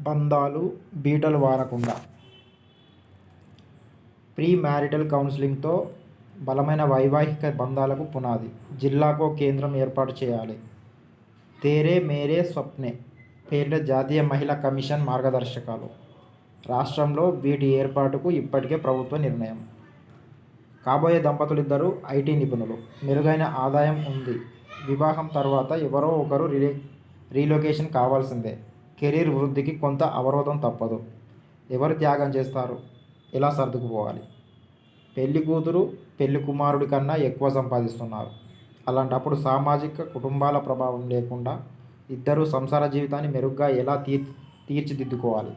బంధాలు బీటలు వారకుండా. Pre marital కౌన్సిలింగ్తో బలమైన వైవాహిక బంధాలకు పునాది. జిల్లాకో కేంద్రం ఏర్పాటు చేయాలి. తేరే మేరే స్వప్నే పేరిట జాతీయ మహిళా కమిషన్ మార్గదర్శకాలు. రాష్ట్రంలో వీటి ఏర్పాటుకు ఇప్పటికే ప్రభుత్వ నిర్ణయం. కాబోయే దంపతులిద్దరూ ఐటీ నిపుణులు. మెరుగైన ఆదాయం ఉంది. వివాహం తర్వాత ఎవరో ఒకరు రిలే రీలొకేషన్ కావాల్సిందే. కెరీర్ వృద్ధికి కొంత అవరోధం తప్పదు. ఎవరు త్యాగం చేస్తారు? ఎలా సర్దుకుపోవాలి? పెళ్ళి కూతురు పెళ్ళి కుమారుడి కన్నా ఎక్కువ సంపాదిస్తున్నారు. అలాంటప్పుడు సామాజిక కుటుంబాల ప్రభావం లేకుండా ఇద్దరు సంసార జీవితాన్ని మెరుగ్గా ఎలా తీర్ తీర్చిదిద్దుకోవాలి?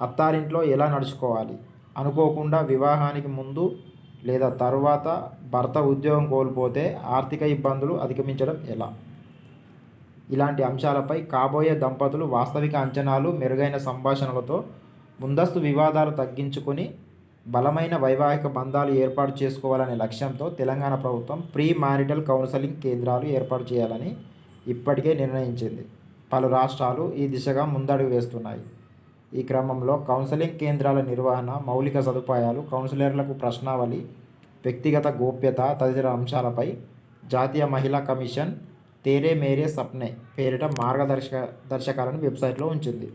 అత్తారింట్లో ఎలా నడుచుకోవాలి? అనుకోకుండా వివాహానికి ముందు లేదా తరువాత భర్త ఉద్యోగం కోల్పోతే ఆర్థిక ఇబ్బందులు అధిగమించడం ఎలా? ఇలాంటి అంశాలపై కాబోయే దంపతులు వాస్తవిక అంచనాలు మెరుగైన సంభాషణలతో ముందస్తు వివాదాలు తగ్గించుకొని బలమైన వైవాహిక బంధాలు ఏర్పాటు చేసుకోవాలనే లక్ష్యంతో తెలంగాణ ప్రభుత్వం ప్రీ మారిటల్ కౌన్సిలింగ్ కేంద్రాలు ఏర్పాటు చేయాలని ఇప్పటికే నిర్ణయించింది. పలు రాష్ట్రాలు ఈ దిశగా ముందడుగు వేస్తున్నాయి. ఈ క్రమంలో కౌన్సిలింగ్ కేంద్రాల నిర్వహణ మౌలిక సదుపాయాలు కౌన్సిలర్లకు ప్రశ్నావళి వ్యక్తిగత గోప్యత తదితర అంశాలపై జాతీయ మహిళా కమిషన్ తేరే మేరే సప్నే పేరిట మార్గదర్శక దర్శకాలను వెబ్సైట్లో ఉంచింది.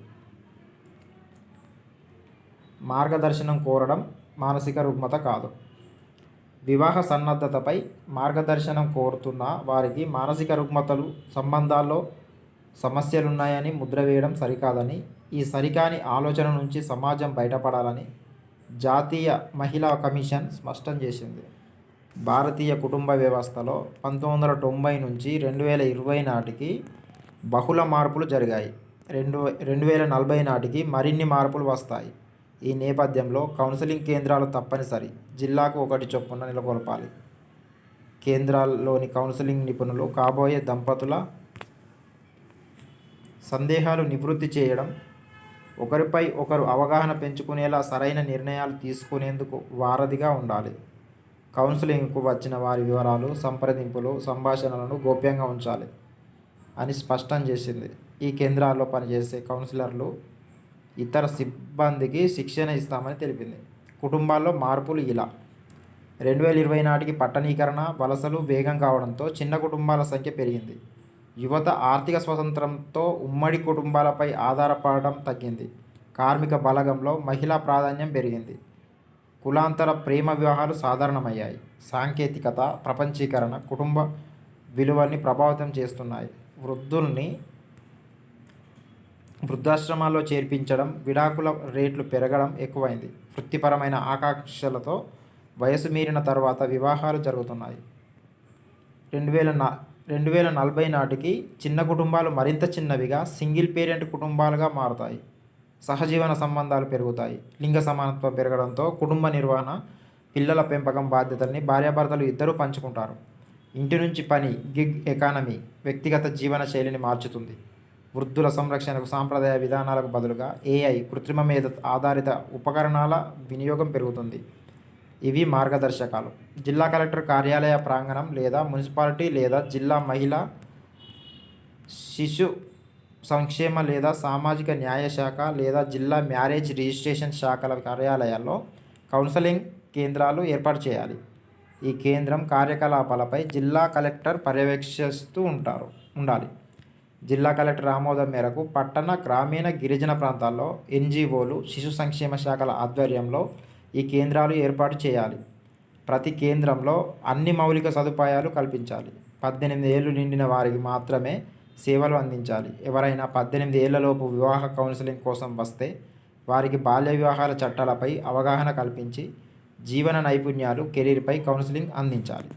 మార్గదర్శనం కోరడం మానసిక రుగ్మత కాదు. వివాహ సన్నద్ధతపై మార్గదర్శనం కోరుతున్న వారికి మానసిక రుగ్మతలు సంబంధాల్లో సమస్యలున్నాయని ముద్ర వేయడం సరికాదని ఈ సరికాని ఆలోచన నుంచి సమాజం బయటపడాలని జాతీయ మహిళా కమిషన్ స్పష్టం చేసింది. భారతీయ కుటుంబ వ్యవస్థలో పంతొమ్మిది వందల తొంభై నుంచి రెండు వేల ఇరవై నాటికి బహుళ మార్పులు జరిగాయి. రెండు రెండు వేల నలభై నాటికి మరిన్ని మార్పులు వస్తాయి. ఈ నేపథ్యంలో కౌన్సిలింగ్ కేంద్రాలు తప్పనిసరి. జిల్లాకు ఒకటి చొప్పున నెలకొల్పాలి. కేంద్రాల్లోని కౌన్సిలింగ్ నిపుణులు కాబోయే దంపతుల సందేహాలు నివృత్తి చేయడం ఒకరిపై ఒకరు అవగాహన పెంచుకునేలా సరైన నిర్ణయాలు తీసుకునేందుకు వారధిగా ఉండాలి. కౌన్సిలింగ్కు వచ్చిన వారి వివరాలు సంప్రదింపులు సంభాషణలను గోప్యంగా ఉంచాలి అని స్పష్టం చేసింది. ఈ కేంద్రాల్లో పనిచేసే కౌన్సిలర్లు ఇతర సిబ్బందికి శిక్షణ ఇస్తామని తెలిపింది. కుటుంబాల్లో మార్పులు ఇలా. రెండు వేల ఇరవై నాటికి పట్టణీకరణ వలసలు వేగం కావడంతో చిన్న కుటుంబాల సంఖ్య పెరిగింది. యువత ఆర్థిక స్వతంత్రంతో ఉమ్మడి కుటుంబాలపై ఆధారపడడం తగ్గింది. కార్మిక బలగంలో మహిళా ప్రాధాన్యం పెరిగింది. కులాంతర ప్రేమ వివాహాలు సాధారణమయ్యాయి. సాంకేతికత ప్రపంచీకరణ కుటుంబ విలువల్ని ప్రభావితం చేస్తున్నాయి. వృద్ధుల్ని వృద్ధాశ్రమాల్లో చేర్పించడం విడాకుల రేట్లు పెరగడం ఎక్కువైంది. వృత్తిపరమైన ఆకాంక్షలతో వయసు మీరిన తర్వాత వివాహాలు జరుగుతున్నాయి. రెండు వేల నా రెండు వేల నలభై నాటికి చిన్న కుటుంబాలు మరింత చిన్నవిగా సింగిల్ పేరెంట్ కుటుంబాలుగా మారుతాయి. సహజీవన సంబంధాలు పెరుగుతాయి. లింగ సమానత్వం పెరగడంతో కుటుంబ నిర్వహణ పిల్లల పెంపకం బాధ్యతల్ని భార్యాభర్తలు ఇద్దరూ పంచుకుంటారు. ఇంటి నుంచి పని గిగ్ ఎకానమీ వ్యక్తిగత జీవన శైలిని మార్చుతుంది. వృద్ధుల సంరక్షణకు సాంప్రదాయ విధానాలకు బదులుగా ఏఐ కృత్రిమ మీద ఆధారిత ఉపకరణాల వినియోగం పెరుగుతుంది. ఇవి మార్గదర్శకాలు. జిల్లా కలెక్టర్ కార్యాలయ ప్రాంగణం లేదా మున్సిపాలిటీ లేదా జిల్లా మహిళా శిశు సంక్షేమ లేదా సామాజిక న్యాయ శాఖ లేదా జిల్లా మ్యారేజ్ రిజిస్ట్రేషన్ శాఖల కార్యాలయాల్లో కౌన్సిలింగ్ కేంద్రాలు ఏర్పాటు చేయాలి. ఈ కేంద్రం కార్యకలాపాలపై జిల్లా కలెక్టర్ పర్యవేక్షిస్తూ ఉంటారు ఉండాలి. జిల్లా కలెక్టర్ ఆమోదం మేరకు పట్టణ గ్రామీణ గిరిజన ప్రాంతాల్లో ఎన్జిఓలు శిశు సంక్షేమ శాఖల ఆధ్వర్యంలో ఈ కేంద్రాలు ఏర్పాటు చేయాలి. ప్రతి కేంద్రంలో అన్ని మౌలిక సదుపాయాలు కల్పించాలి. పద్దెనిమిది ఏళ్ళు నిండిన వారికి మాత్రమే సేవలు అందించాలి. ఎవరైనా పద్దెనిమిది ఏళ్ళలోపు వివాహ కౌన్సిలింగ్ కోసం వస్తే వారికి బాల్య వివాహాల చట్టాలపై అవగాహన కల్పించి జీవన నైపుణ్యాలు కెరీర్పై కౌన్సిలింగ్ అందించాలి.